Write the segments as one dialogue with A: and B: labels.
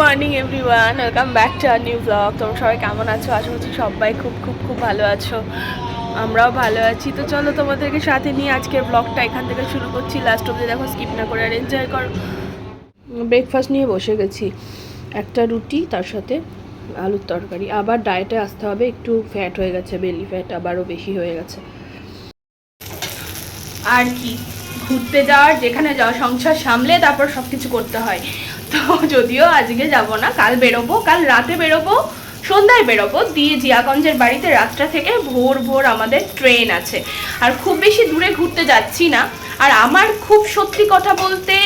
A: Morning everyone welcome back to our new vlog তোমরা সবাই কেমন আছো? আশা করছি সবাই খুব খুব খুব ভালো আছো। আমরাও ভালো আছি। তো চলো তোমাদেরকে সাথে নিয়ে আজকের ব্লগটা এখান থেকে শুরু করছি। লাস্ট অব্দি দেখো স্কিপ না করে আর এনজয় করো। ব্রেকফাস্ট নিয়ে বসে গেছি। একটা রুটি, তার সাথে আলুর তরকারি। আবার ডায়েটে আসতে হবে। একটু ফ্যাট হয়ে গেছে বেলি ফ্যাট আবারও বেশি হয়ে গেছে। আর কি? ঘুরতে যাওয়ার, যেখানে যাওয়া সংসার সামলে তারপর সব কিছু করতে হয়। তো যদিও আজকে যাব না, কাল বেরোবো, কাল রাতে বেরোবো, সন্ধ্যায় বেরোবো। দিয়ে জিয়াগঞ্জের বাড়িতে রাতটা থেকে ভোর ভোর আমাদের ট্রেন আছে। আর খুব বেশি দূরে ঘুরতে যাচ্ছি না। আর আমার খুব সত্যি কথা বলতে,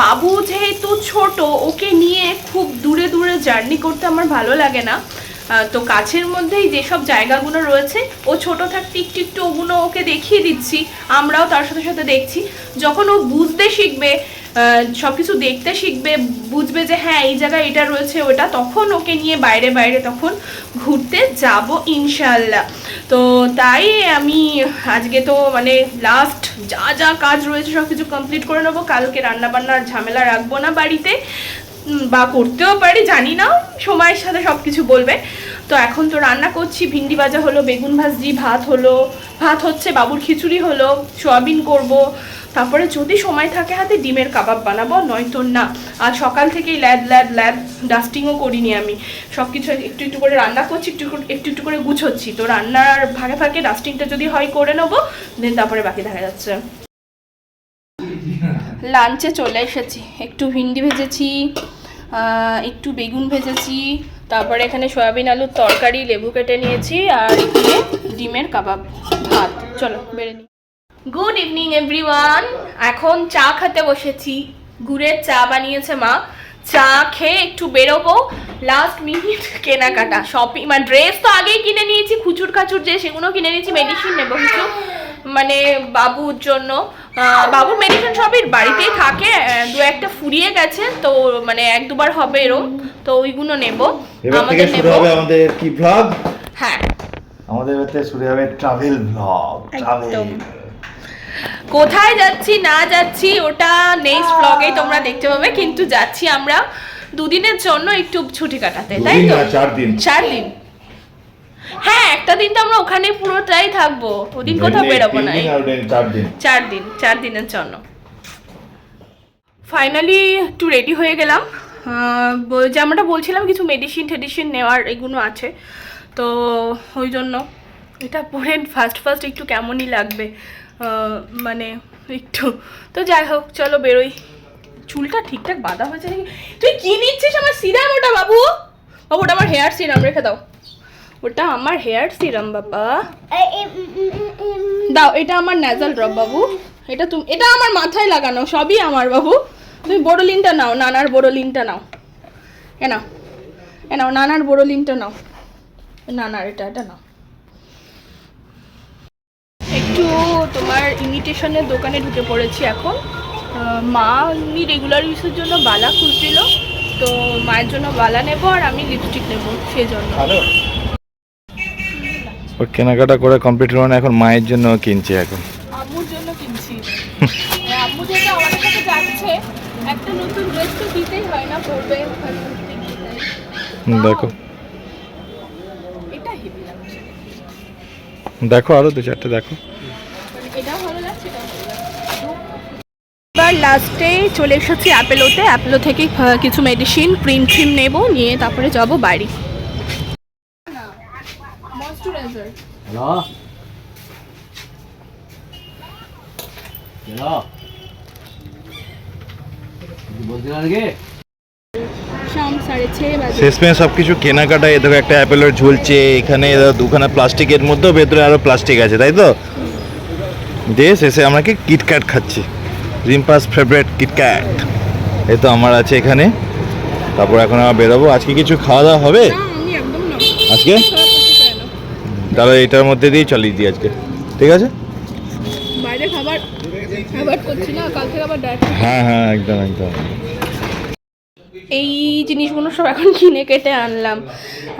A: বাবু যেহেতু ছোট, ওকে নিয়ে খুব দূরে দূরে জার্নি করতে আমার ভালো লাগে না। তো কাছের মধ্যেই যেসব জায়গাগুলো রয়েছে, ও ছোট থাকতে একটু একটু ওগুলো ওকে দেখিয়ে দিচ্ছি। আমরাও তার সাথে সাথে দেখছি। যখন ও বুঝতে শিখবে সব কিছু দেখতে শিখবে, বুঝবে যে হ্যাঁ এই জায়গায় এটা রয়েছে, ওটা, তখন ওকে নিয়ে বাইরে বাইরে তখন ঘুরতে যাব ইনশাল্লাহ তো তাই আমি আজকে তো মানে লাস্ট যা যা কাজ রয়েছে সব কিছু কমপ্লিট করে নেব। কালকে রান্নাবান্নার ঝামেলা রাখব না বাড়িতে। বা করতেও পারি, জানি না, সময়ের সাথে সব কিছু বলবে। তো এখন তো রান্না করছি, ভিন্ডি ভাজা হলো, বেগুন ভাজি, ভাত হলো, ভাত হচ্ছে, বাবুর খিচুড়ি হলো, সোয়াবিন করব তারপরে যদি সময় থাকে হাতে ডিমের কাবাব বানাবো, নয়তো না। আর সকাল থেকেই ল্যাদ ল্যাদ ল্যাদ ডাস্টিংও করিনি আমি। সব কিছু একটু একটু করে রান্না করছি, একটু একটু- একটু করে গুছোচ্ছি। তো রান্নার ভাগে ভাগে ডাস্টিংটা যদি হয় করে নেব দেন তারপরে বাকি দেখা যাচ্ছে। লাঞ্চে চলে এসেছি। একটু ভিন্ডি ভেজেছি একটু বেগুন ভেজেছি, তারপরে এখানে সয়াবিন আলুর তরকারি, লেবু কেটে নিয়েছি, আর ডিমের কাবাব ভাত। চলো, বেড়ে নিই গুড ইভিনিং এভরিওয়ান এখন চা খেতে বসেছি। গুড়ের চা বানিয়েছে মা। চা খেয়ে একটু বেরোবো। লাস্ট মিনিট কেনাকাটা শপিং মানে ড্রেস তো আগেই কিনে নিয়েছি খুচুর খাচুর যে সেগুলো কিনে নিয়েছি মেডিসিন নেব কিছু। মানে বাবুর জন্য। আহ, বাবু মেডিসিন সবই বাড়িতেই থাকে দু একটা ফুরিয়ে গেছে তো মানে এক দুবার হবে এরম তো ওইগুলো নেব। আমাদের
B: শুরু হবে আমাদের কি ব্লগ
A: হ্যাঁ।
B: আমাদের শুরু হবে ট্রাভেল ব্লগ ট্রাভেল।
A: কোথায় যাচ্ছি না যাচ্ছি ওটা নেক্সট ব্লগে তোমরা দেখতে পাবে কিন্তু যাচ্ছি আমরা দুদিনের জন্য একটু ছুটি কাটাতে তাই তো?
B: চার দিন।
A: চার দিন। হ্যাঁ একটা দিন তো আমরা ওখানে পুরোটাই থাকব ওদিন কোথাও বেরোবো না।
B: চার দিন।
A: চার দিনের জন্য। ফাইনালি একটু রেডি হয়ে গেলাম। ব- যেমনটা বলছিলাম কিছু মেডিসিন টেডিসিন নেওয়ার এগুলো আছে তো ওই জন্য। এটা পরে ফার্স্ট ফার্স্ট একটু কেমনই লাগবে মানে একটু, তো যাই হোক, চলো বেরোই। চুলটা ঠিকঠাক বাঁধা হয়েছে নাকি? তুই কি নিচ্ছিস আমার সিরাম ওটা, বাবু? বাবু, ওটা আমার হেয়ার সিরাম রেখে দাও। ওটা আমার হেয়ার সিরাম বাবা। দাও, এটা আমার ন্যাজাল ড্রপ বাবু। এটা তুমি, এটা আমার মাথায় লাগানো, সবই আমার, বাবু। তুমি বোরোলিনটা নাও, নানার বোরোলিনটা নাও। এ নাও এ নাও, নানার বোরোলিনটা নাও। নানার এটা এটা নাও। একটু তোমার ইমিটেশনের দোকানে ঢুকে পড়েছি এখন। মা এমনি রেগুলার ইউজের জন্য বালা খুঁজছিল তো মায়ের জন্য বালা নেব আর আমি লিপস্টিক নেব সেই জন্য।
B: ওর কেনাকাটা করে কমপ্লিট মানে এখন মায়ের জন্য কিনছে এখন।
A: আম্মুর জন্য কিনছি। আম্মু যেহেতু আমাদের সাথে যাচ্ছে একটা নতুন ড্রেস তো দিতেই হয় না পরবে।
B: দেখো।
A: এটা হেভি লাগছে।
B: দেখো আরও দু চারটে দেখো
A: মানে এটা ভালো লাগছে এটা ভালো লাগছে এবার লাস্টে চলে এসেছি অ্যাপেলোতে অ্যাপেলো থেকে কিছু মেডিসিন ক্রিম ট্রিম নেব নিয়ে তারপরে যাব বাড়ি।
B: শেষমেশ সব কিছু কেনাকাটা এ দেখো একটা অ্যাপেলের ঝুলছে এখানে দুখানা প্লাস্টিকের মধ্যেও ভেতরে আরও প্লাস্টিক আছে তাই তো? দিয়ে শেষে আমরা কি কিটক্যাট খাচ্ছি। রিম্পাস ফেভারেট কিটক্যাট এ তো আমার আছে এখানে। তারপর এখন আমরা বেরোবো। আজকে কিছু খাওয়া দাওয়া হবে? আজকে? তাহলে এটার মধ্যে দিয়েই চালিয়ে দিই আজকে। ঠিক আছে?
A: বাইরে খাবার খাবার করছি না কাল আবার
B: হ্যাঁ হ্যাঁ একদম একদম।
A: এই জিনিসগুলো সব এখন কিনে কেটে আনলাম।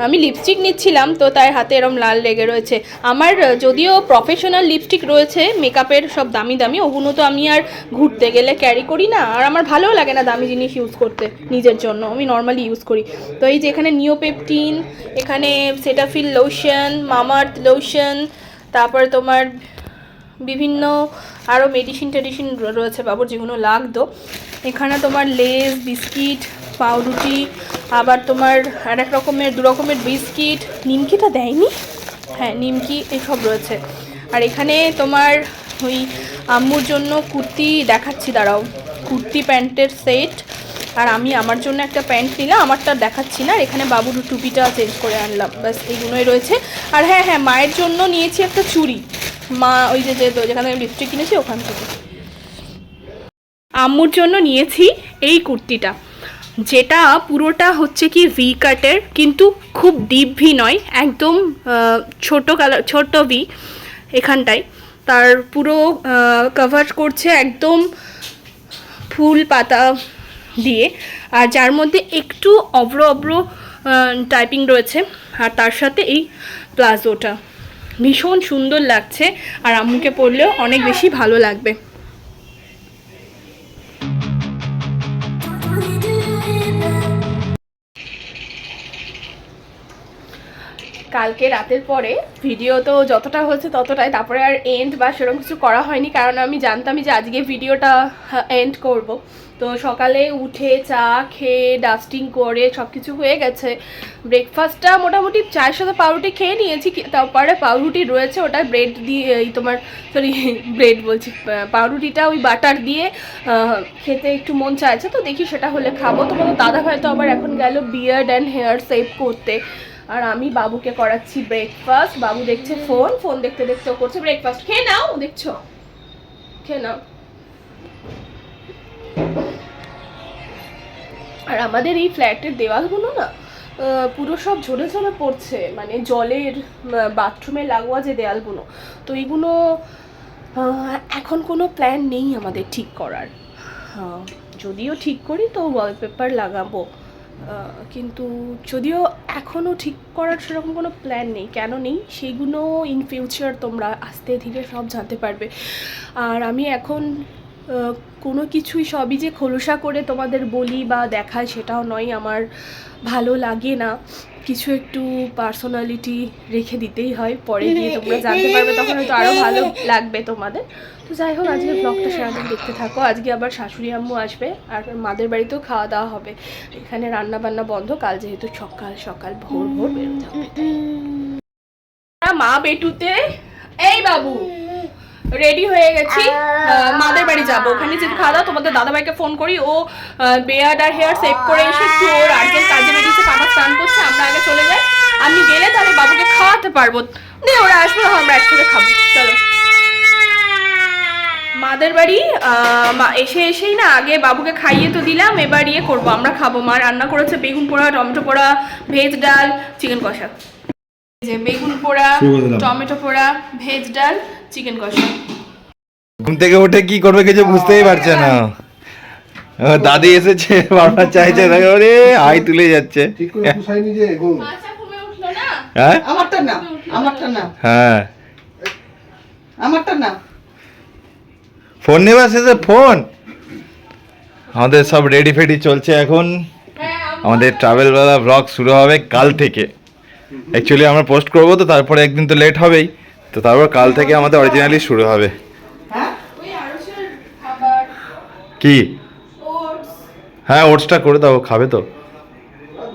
A: আমি লিপস্টিক নিচ্ছিলাম, তো তাই হাতে এরম লাল লেগে রয়েছে। আমার যদিও প্রফেশনাল লিপস্টিক রয়েছে মেকআপের সব দামি দামি, ওগুলো তো আমি আর ঘুরতে গেলে ক্যারি করি না। আর আমার ভালোও লাগে না দামি জিনিস ইউজ করতে, নিজের জন্য। আমি নর্মালি ইউজ করি। তো এই যে এখানে নিওপেপটিন এখানে সেটাফিল লোশন মামার্থ লোশন তারপরে তোমার বিভিন্ন আরও মেডিসিন টেডিসিন রয়েছে বাবুর, যেগুলো লাগতো। এখানে তোমার লেস বিস্কিট পাউরুটি, আবার তোমার আর এক রকমের, দু রকমের বিস্কিট। নিমকিটা দেয়নি? হ্যাঁ নিমকি এসব রয়েছে। আর এখানে তোমার ওই আম্মুর জন্য কুর্তি দেখাচ্ছি, দাঁড়াও। কুর্তি প্যান্টের সেট। আর আমি আমার জন্য একটা প্যান্ট নিলাম, আমারটা দেখাচ্ছি না। আর এখানে বাবুর টুপিটা চেঞ্জ করে আনলাম। ব্যাস, এইগুলোই রয়েছে। আর হ্যাঁ হ্যাঁ মায়ের জন্য নিয়েছি একটা চুড়ি। মা ওই যে, যে- যেখানে আমি লিপস্টিক কিনেছি, ওখান থেকে। আম্মুর জন্য নিয়েছি এই কুর্তিটা। যেটা পুরোটা হচ্ছে কি ভি কাটের কিন্তু খুব ডিপ ভি নয়, একদম ছোট কালার ছোট ভি এখানটায়। তার পুরো কভার করছে একদম ফুল পাতা দিয়ে। আর যার মধ্যে একটু অব্র অব্র টাইপিং রয়েছে, আর তার সাথে এই প্লাজোটা। ভীষণ সুন্দর লাগছে, আর আম্মুকে পরলেও অনেক বেশি ভালো লাগবে। কালকে রাতের পরে ভিডিও তো যতটা হচ্ছে ততটাই, তারপরে আর এন্ড বা সেরকম কিছু করা হয়নি, কারণ আমি জানতামই যে আজকে ভিডিওটা এন্ড করব। তো সকালে উঠে চা খেয়ে ডাস্টিং করে সব কিছু হয়ে গেছে। ব্রেকফাস্টটা মোটামুটি চায়ের সাথে পাউরুটি খেয়ে নিয়েছি তারপরে পাউরুটি রয়েছে, ওটা ব্রেড দিয়ে, এই তোমার সরি ব্রেড বলছি পাউরুটিটা ওই বাটার দিয়ে খেতে একটু মন চাইছে, তো দেখি সেটা হলে খাব। তোমাদের দাদা হয়তো আবার এখন গেল বিয়ার্ড অ্যান্ড হেয়ার সেভ করতে। আর আমি বাবুকে করাচ্ছি ব্রেকফাস্ট বাবু দেখছে ফোন ফোন দেখতে দেখতে ও করছে ব্রেকফাস্ট খেয়ে নাও, দেখছ? খেয়ে নাও। আর আমাদের এই ফ্ল্যাটের দেওয়ালগুলো না পুরো সব ঝরে ঝরে পড়ছে। মানে জলের বাথরুমে লাগোয়া যে দেয়ালগুলো, তো এইগুলো এখন কোনো প্ল্যান নেই আমাদের ঠিক করার। যদিও ঠিক করি, তো ওয়ালপেপার লাগাবো। কিন্তু যদিও এখনও ঠিক করার সেরকম কোনো প্ল্যান নেই, কেন নেই, সেগুলো ইন ফিউচার তোমরা আস্তে ধীরে সব জানতে পারবে। আর আমি এখন কোনো কিছুই সবই যে খোলসা করে তোমাদের বলি বা দেখাই সেটাও নয় আমার ভালো লাগে না। কিছু একটু পার্সোনালিটি রেখে দিতেই হয় পরে গিয়ে তোমরা জানতে পারবে তখন হয়তো আরও ভালো লাগবে তোমাদের। তো যাই হোক আজকে ব্লগটা সারাদিন দেখতে থাকো। আজকে আবার শাশুড়ি আম্মু আসবে আর মাদের বাড়িতেও খাওয়া দাওয়া হবে। এখানে রান্না বান্না বন্ধ কাল যেহেতু সকাল সকাল ভোর ভোর বেরোতে হবে। মা বেটুতে এই বাবু। রেডি হয়ে গেছি। মাদের বাড়ি যাব। ওখানে যদি খাওয়া দাও তোমাদের দাদাভাইকে ফোন করি। ও বেয়ার্ড আর হেয়ার সেভ করে এসে একটু ওর আর্জেন্ট কাজে বেরিয়েছে কাকা স্নান করছে আমরা আগে চলে যাই। আমি গেলে তাহলে বাবুকে খাওয়াতে পারব। দিয়ে ওরা আসবে আমরা একসাথে খাব। চলো। মাদের বাড়ি মা এসে এসেই না আগে বাবুকে খাইয়ে তো দিলাম এবার ইয়ে করব। আমরা খাব। মা রান্না করেছে বেগুন পোড়া টমেটো পোড়া ভেজ ডাল চিকেন কষা। যে বেগুন পোড়া। টমেটো পোড়া ভেজ ডাল চিকেন কষা।
B: ঘুম থেকে উঠে কি করবে কিছু বুঝতেই পারছে না। দাদি এসেছে বারবার চাইছে ওরে আই তুলে যাচ্ছে।
C: ঠিক করে পুষায়নি যে গো
A: আচ্ছা ঘুমে উঠল না?
B: হ্যাঁ?
D: আমারটা না আমারটা না।
B: হ্যাঁ।
D: আমারটা না।
B: ফোন নেবা শেষে ফোন। আমাদের সব রেডি ফেডি চলছে এখন। আমাদের ট্রাভেলওয়ালা ব্লগ শুরু হবে কাল থেকে। অ্যাকচুয়ালি আমরা পোস্ট করব তো তারপরে একদিন তো লেট হবেই। তো তারপর কাল থেকে আমাদের অরিজিনালি শুরু হবে।
D: হ্যাঁ?
A: ওই আরুষের খাবার।
B: কি? হ্যাঁ ওটসটা করে দাও খাবে তো।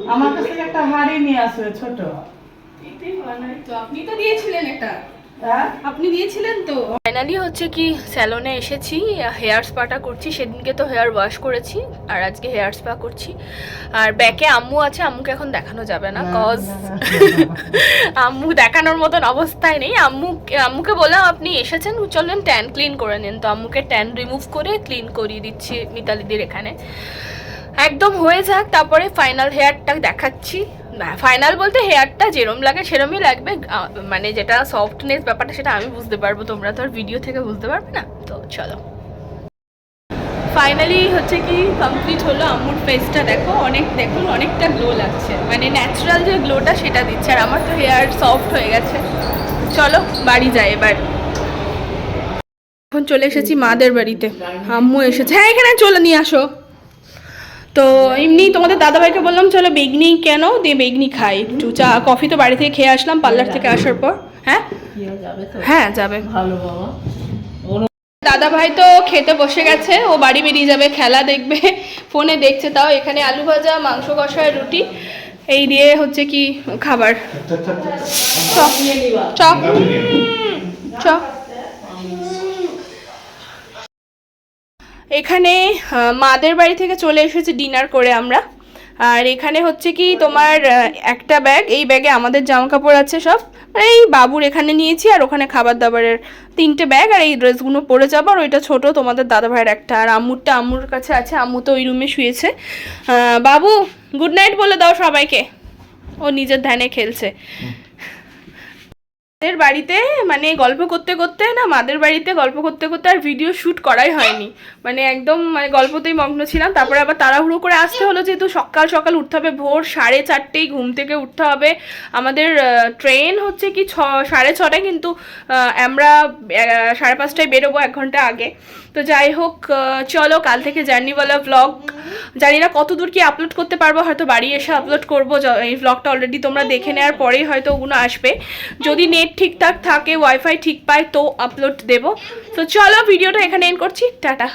D: আমার কাছে একটা হাড়ি নিয়ে আসবে ছোট।
A: এটাই বানাই তো। আপনি তো দিয়েছিলেন এটা। আপনি দিয়েছিলেন তো ফাইনালি হচ্ছে কি স্যালনে এসেছি হেয়ার স্পাটা করছি সেদিনকে তো হেয়ার ওয়াশ করেছি আর আজকে হেয়ার স্পা করছি আর ব্যাকে আম্মু আছে আম্মুকে এখন দেখানো যাবে না কজ আম্মু দেখানোর মতন অবস্থায় নেই আম্মু আম্মুকে বললাম আপনি এসেছেন চলেন ট্যান ক্লিন করে নিন তো আম্মুকে ট্যান রিমুভ করে ক্লিন করিয়ে দিচ্ছি মিতালিদির এখানে একদম হয়ে যাক তারপরে ফাইনাল হেয়ারটা দেখাচ্ছি ফাইনাল বলতে হেয়ারটা যেরম লাগে সেরমই লাগবে মানে যেটা সফটনেস ব্যাপারটা সেটা আমি বুঝতে পারব, তোমরা তো আর ভিডিও থেকে বুঝতে পারবে না, তো চলো। ফাইনালি হচ্ছে কি কমপ্লিট হলো আম্মুর ফেসটা দেখো, অনেক দেখুন অনেকটা গ্লো লাগছে। মানে ন্যাচারাল যে গ্লোটা সেটা দিচ্ছে, আর আমার তো হেয়ার সফট হয়ে গেছে। চলো, বাড়ি যাই এবার। এখন চলে এসেছি মাদের বাড়িতে। আম্মু এসেছে। হ্যাঁ এখানে চলে, নিয়ে আসো। তো এমনি তোমাদের দাদাভাইকে বললাম, চলো বেগনি কেন? দিয়ে বেগনি খাই। একটু চা, কফি তো বাড়ি থেকে খেয়ে আসলাম, পার্লার থেকে আসার পর। হ্যাঁ? হ্যাঁ যাবে।
D: ভালো বাবা
A: দাদা ভাই তো খেতে বসে গেছে, ও বাড়ি বেরিয়ে যাবে, খেলা দেখবে, ফোনে দেখছে তাও। এখানে আলু ভাজা, মাংস কষা রুটি। এই দিয়ে হচ্ছে কি খাবার। Chop chop chop. এখানে মাদের বাড়ি থেকে চলে এসেছি ডিনার করে আমরা। আর এখানে হচ্ছে কি তোমার একটা ব্যাগ, এই ব্যাগে আমাদের জামা কাপড় আছে সব। মানে এই বাবুর এখানে নিয়েছি আর ওখানে খাবার দাবারের তিনটে ব্যাগ আর এই ড্রেসগুলো পরে যাব। আর ওইটা ছোট, তোমাদের দাদা ভাইয়ের একটা। আর আম্মুরটা আম্মুর কাছে আছে, আম্মু তো ওই রুমে শুয়েছে। বাবু গুড নাইট বলে দাও সবাইকে। ও নিজের ধ্যানে খেলছে। মাদের বাড়িতে মানে গল্প করতে করতে না মাদের বাড়িতে গল্প করতে করতে আর ভিডিও শ্যুট করাই হয়নি। মানে একদম মানে গল্পতেই মগ্ন ছিলাম। তারপরে আবার তাড়াহুড়ো করে আসতে হলো যেহেতু সকাল সকাল উঠতে হবে, ভোর সাড়ে চারটেই ঘুম থেকে উঠতে হবে। আমাদের ট্রেন হচ্ছে কি ছ, সাড়ে ছটায় কিন্তু আমরা সাড়ে পাঁচটায় বেরোবো এক ঘণ্টা আগে। তো যাই হোক চলো কাল থেকে জার্নিওয়ালা ব্লগ জানি না কত দূর কি আপলোড করতে পারব, হয়তো বাড়ি এসে আপলোড করব। এই ব্লগটা অলরেডি তোমরা দেখে নেওয়ার পরেই হয়তো ওগুলো আসবে। যদি নেট ঠিকঠাক থাকে ওয়াইফাই ঠিক পায়, তো আপলোড দেবো। তো চলো ভিডিওটা এখানে এন্ড করছি। টাটা।